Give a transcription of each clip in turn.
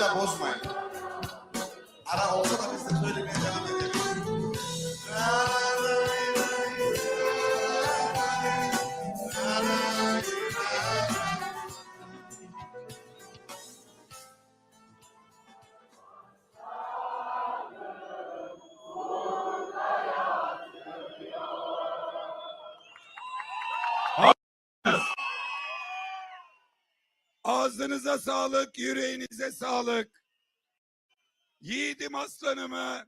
da bozmayın. Ara olsa da biz de söylemeye devam Ağzınıza sağlık, yüreğinize sağlık. Yiğidim aslanımı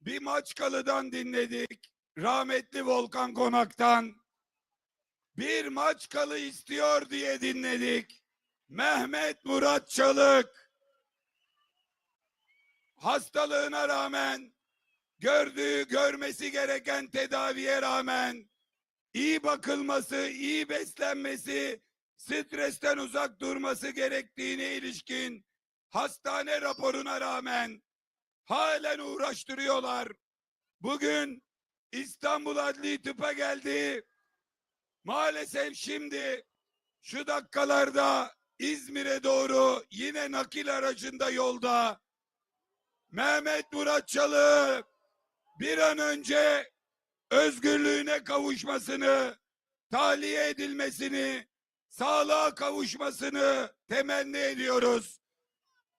bir Maçkalı'dan dinledik. Rahmetli Volkan Konak'tan. Bir Maçkalı istiyor diye dinledik. Mehmet Murat Çalık. Hastalığına rağmen, gördüğü, görmesi gereken tedaviye rağmen, iyi bakılması, iyi beslenmesi, stresten uzak durması gerektiğine ilişkin hastane raporuna rağmen halen uğraştırıyorlar. Bugün İstanbul Adli Tıp'a geldi. Maalesef şimdi şu dakikalarda İzmir'e doğru yine nakil aracında yolda Mehmet Murat Çalı bir an önce özgürlüğüne kavuşmasını, tahliye edilmesini, sağlığa kavuşmasını temenni ediyoruz.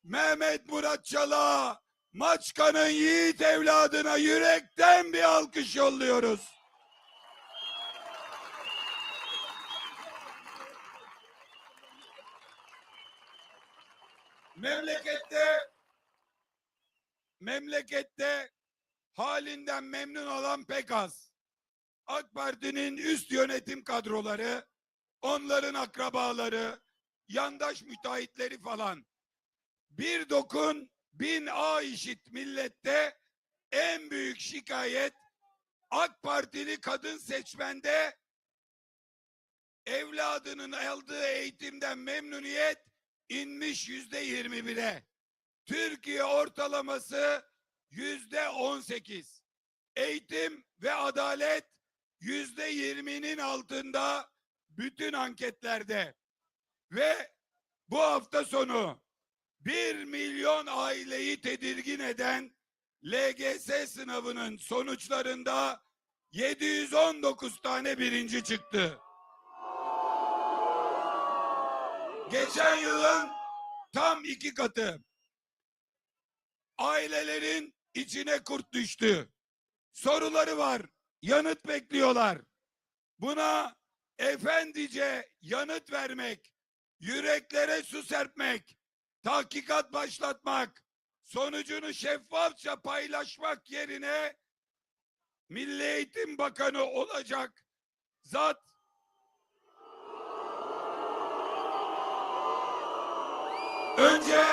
Mehmet Murat Çal'a, Maçka'nın yiğit evladına yürekten bir alkış yolluyoruz. Memlekette memlekette halinden memnun olan pek az. AK Parti'nin üst yönetim kadroları, onların akrabaları, yandaş müteahhitleri falan. Bir dokun bin A işit millette en büyük şikayet AK Partili kadın seçmende evladının aldığı eğitimden memnuniyet inmiş yüzde yirmi bire. Türkiye ortalaması yüzde on sekiz. Eğitim ve adalet yüzde yirminin altında bütün anketlerde. Ve bu hafta sonu bir milyon aileyi tedirgin eden LGS sınavının sonuçlarında 719 tane birinci çıktı. Geçen yılın tam iki katı. Ailelerin içine kurt düştü. Soruları var, yanıt bekliyorlar. Buna efendice yanıt vermek, yüreklere su serpmek, tahkikat başlatmak, sonucunu şeffafça paylaşmak yerine Milli Eğitim Bakanı olacak zat önce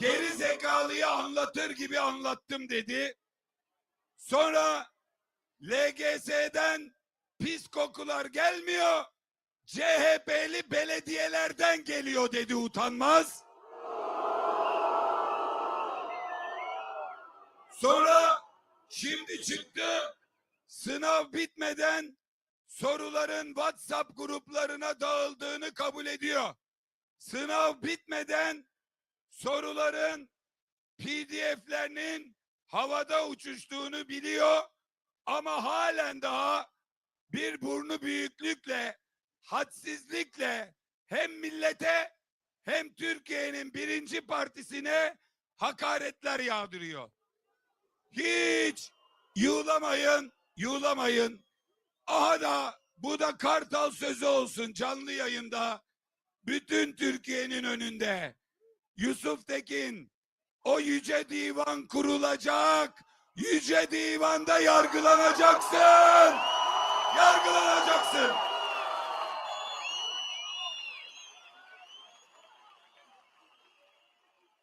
geri zekalıyı anlatır gibi anlattım dedi. Sonra LGS'den pis kokular gelmiyor. CHP'li belediyelerden geliyor dedi utanmaz. Sonra şimdi çıktı sınav bitmeden soruların WhatsApp gruplarına dağıldığını kabul ediyor. Sınav bitmeden soruların PDF'lerinin havada uçuştuğunu biliyor ama halen daha bir burnu büyüklükle, hadsizlikle hem millete hem Türkiye'nin birinci partisine hakaretler yağdırıyor. Hiç yuğlamayın, yuğlamayın. Aha da bu da kartal sözü olsun canlı yayında. Bütün Türkiye'nin önünde. Yusuf Tekin o yüce divan kurulacak. Yüce divanda yargılanacaksın. Yargılanacaksın.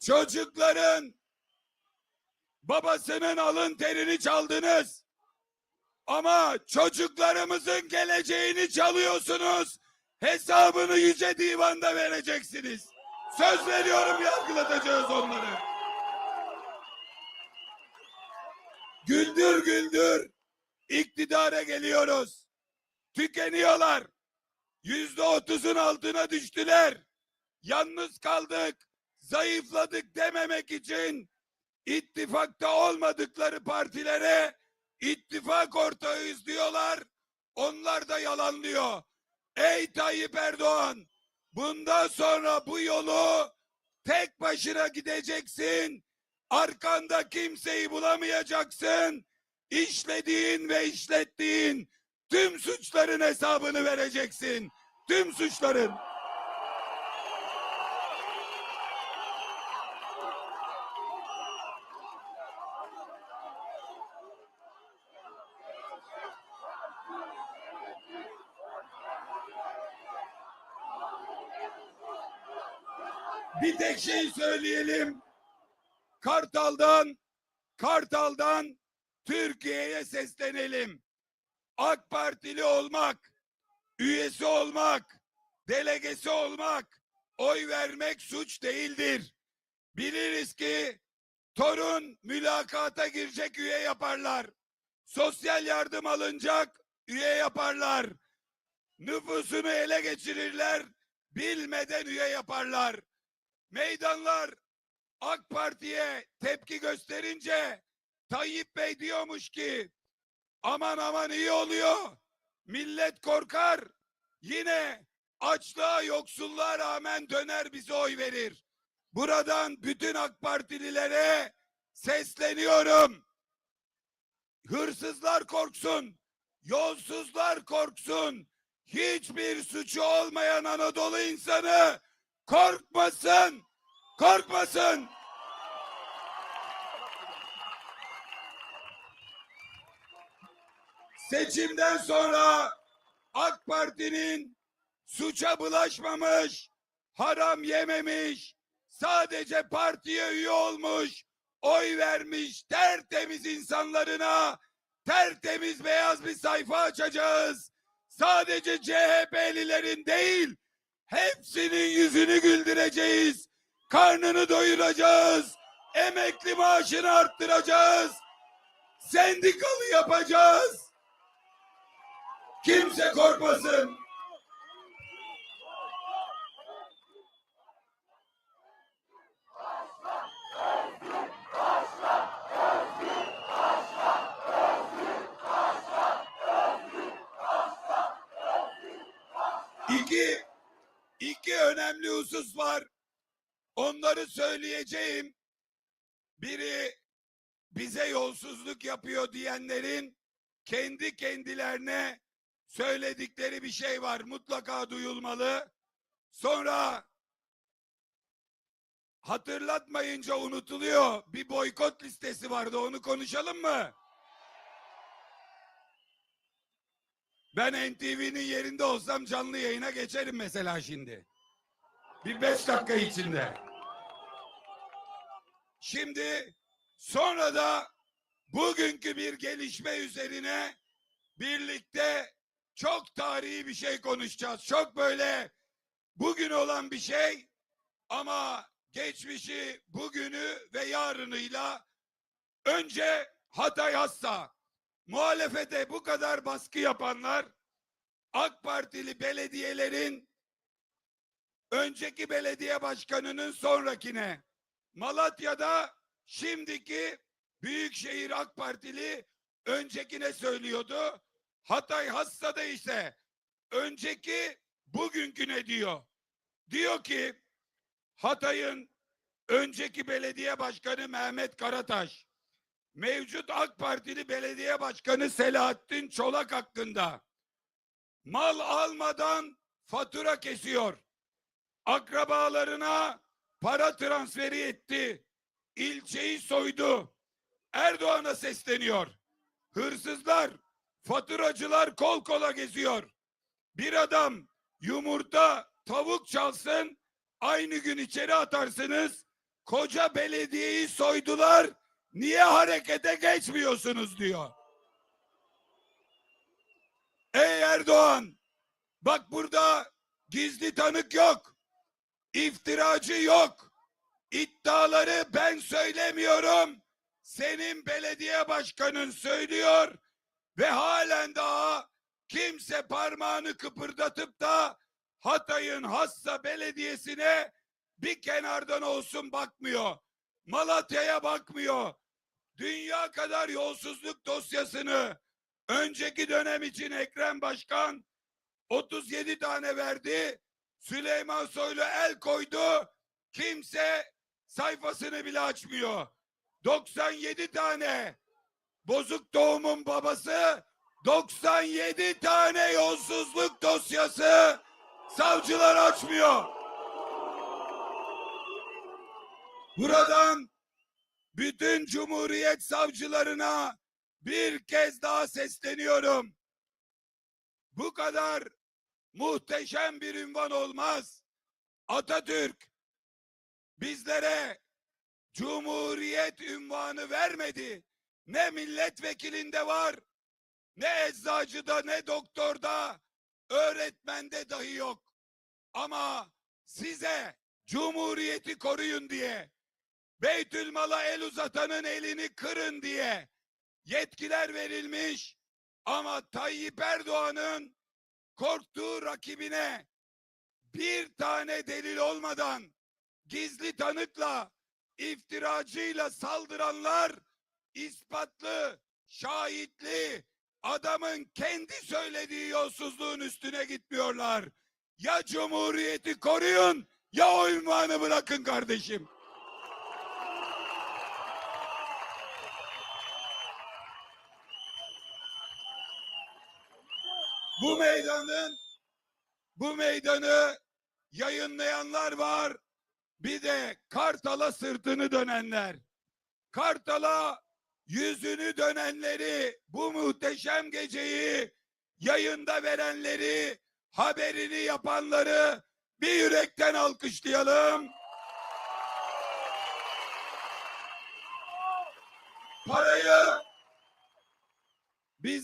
Çocukların babasının alın terini çaldınız. Ama çocuklarımızın geleceğini çalıyorsunuz. Hesabını yüce divanda vereceksiniz. Söz veriyorum yargılatacağız onları. Güldür güldür iktidara geliyoruz. Tükeniyorlar. Yüzde otuzun altına düştüler. Yalnız kaldık. zayıfladık dememek için ittifakta olmadıkları partilere ittifak ortağıyız diyorlar. Onlar da yalanlıyor. Ey Tayyip Erdoğan bundan sonra bu yolu tek başına gideceksin. Arkanda kimseyi bulamayacaksın. İşlediğin ve işlettiğin tüm suçların hesabını vereceksin. Tüm suçların. Bir tek şey söyleyelim. Kartal'dan Kartal'dan Türkiye'ye seslenelim. AK Partili olmak, üyesi olmak, delegesi olmak, oy vermek suç değildir. Biliriz ki torun mülakata girecek üye yaparlar. Sosyal yardım alınacak üye yaparlar. Nüfusunu ele geçirirler, bilmeden üye yaparlar. Meydanlar AK Parti'ye tepki gösterince Tayyip Bey diyormuş ki aman aman iyi oluyor. Millet korkar. Yine açlığa yoksulluğa rağmen döner bize oy verir. Buradan bütün AK Partililere sesleniyorum. Hırsızlar korksun. Yolsuzlar korksun. Hiçbir suçu olmayan Anadolu insanı korkmasın. Korkmasın. Seçimden sonra AK Parti'nin suça bulaşmamış, haram yememiş, sadece partiye üye olmuş, oy vermiş tertemiz insanlarına tertemiz beyaz bir sayfa açacağız. Sadece CHP'lilerin değil, hepsinin yüzünü güldüreceğiz. Karnını doyuracağız. Emekli maaşını arttıracağız. Sendikalı yapacağız. Kimse korkmasın. İki, iki önemli husus var. Onları söyleyeceğim. Biri bize yolsuzluk yapıyor diyenlerin kendi kendilerine söyledikleri bir şey var. Mutlaka duyulmalı. Sonra hatırlatmayınca unutuluyor. Bir boykot listesi vardı. Onu konuşalım mı? Ben NTV'nin yerinde olsam canlı yayına geçerim mesela şimdi. Bir beş dakika içinde. Şimdi sonra da bugünkü bir gelişme üzerine birlikte çok tarihi bir şey konuşacağız. Çok böyle bugün olan bir şey ama geçmişi, bugünü ve yarınıyla önce Hatay Hassa muhalefete bu kadar baskı yapanlar AK Partili belediyelerin önceki belediye başkanının sonrakine Malatya'da şimdiki Büyükşehir AK Partili öncekine söylüyordu. Hatay Hassa'da ise önceki bugünküne diyor. Diyor ki Hatay'ın önceki belediye başkanı Mehmet Karataş, mevcut AK Partili belediye başkanı Selahattin Çolak hakkında mal almadan fatura kesiyor. Akrabalarına para transferi etti. İlçeyi soydu. Erdoğan'a sesleniyor. Hırsızlar, faturacılar kol kola geziyor. Bir adam yumurta, tavuk çalsın, aynı gün içeri atarsınız. Koca belediyeyi soydular. Niye harekete geçmiyorsunuz diyor. Ey Erdoğan, bak burada gizli tanık yok. İftiracı yok. İddiaları ben söylemiyorum. Senin belediye başkanın söylüyor ve halen daha kimse parmağını kıpırdatıp da Hatay'ın hassa belediyesine bir kenardan olsun bakmıyor. Malatya'ya bakmıyor. Dünya kadar yolsuzluk dosyasını önceki dönem için Ekrem Başkan 37 tane verdi. Süleyman Soylu el koydu. Kimse sayfasını bile açmıyor. 97 tane bozuk doğumun babası 97 tane yolsuzluk dosyası savcılar açmıyor. Buradan bütün cumhuriyet savcılarına bir kez daha sesleniyorum. Bu kadar muhteşem bir ünvan olmaz. Atatürk bizlere Cumhuriyet ünvanı vermedi. Ne milletvekilinde var, ne eczacıda, ne doktorda, öğretmende dahi yok. Ama size Cumhuriyeti koruyun diye, Beytülmal'a el uzatanın elini kırın diye yetkiler verilmiş. Ama Tayyip Erdoğan'ın korktuğu rakibine bir tane delil olmadan gizli tanıkla iftiracıyla saldıranlar ispatlı, şahitli, adamın kendi söylediği yolsuzluğun üstüne gitmiyorlar. Ya Cumhuriyeti koruyun ya o bırakın kardeşim. Bu meydanın bu meydanı yayınlayanlar var. Bir de Kartal'a sırtını dönenler. Kartal'a yüzünü dönenleri, bu muhteşem geceyi yayında verenleri, haberini yapanları bir yürekten alkışlayalım. Parayı biz